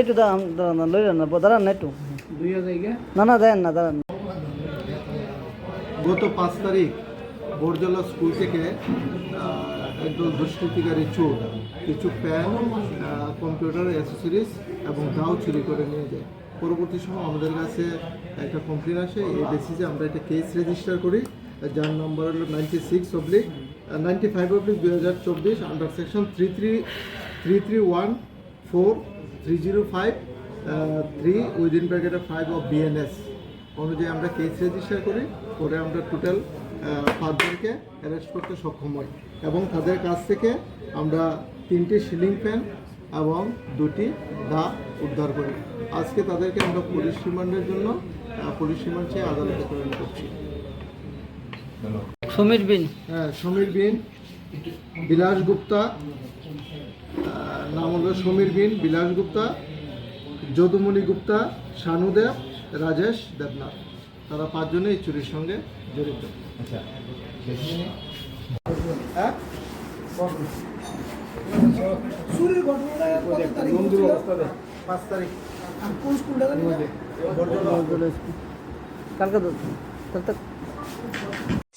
একটু দাঁড়ান দাঁড়ান লই না দাঁড়ান না একটু। না না দেন না দাঁড়ান। গত পাঁচ তারিখ বরজলা স্কুল থেকে একদল দুষ্কৃতিকারী চোর কিছু প্যান কম্পিউটার অ্যাসেসরিজ এবং দাও চুরি করে নিয়ে যায়। পরবর্তী সময় আমাদের কাছে একটা কমপ্লেন আসে এই বেসিসে আমরা একটা কেস রেজিস্টার করি যার নম্বর হলো ninety six oblique ninety five oblique দুই হাজার চব্বিশ under section three three three three one four three zero five three within bracket five of BNS অনুযায়ী আমরা কেস রেজিস্টার করি করে আমরা টোটাল পাঁচজনকে অ্যারেস্ট করতে সক্ষম হই এবং তাদের কাছ থেকে আমরা তিনটি সিলিং ফ্যান এবং দুটি দা উদ্ধার করি। আজকে তাদেরকে আমরা পুলিশ রিমান্ডের জন্য পুলিশ রিমান্ড চেয়ে আদালতে প্রেরণ করছি। সমীর বিন। হ্যাঁ সমীর বিন বিলাস গুপ্তা নাম হলো সমীর বিন বিলাস গুপ্তা যদুমণি গুপ্তা শানুদেব রাজেশ দেবনাথ। তারা পাঁচজনে এই চুরির সঙ্গে জড়িত। হ্যাঁ? তারিখ হচ্ছিল? পাঁচ তারিখ। কোন স্কুলটা কালকে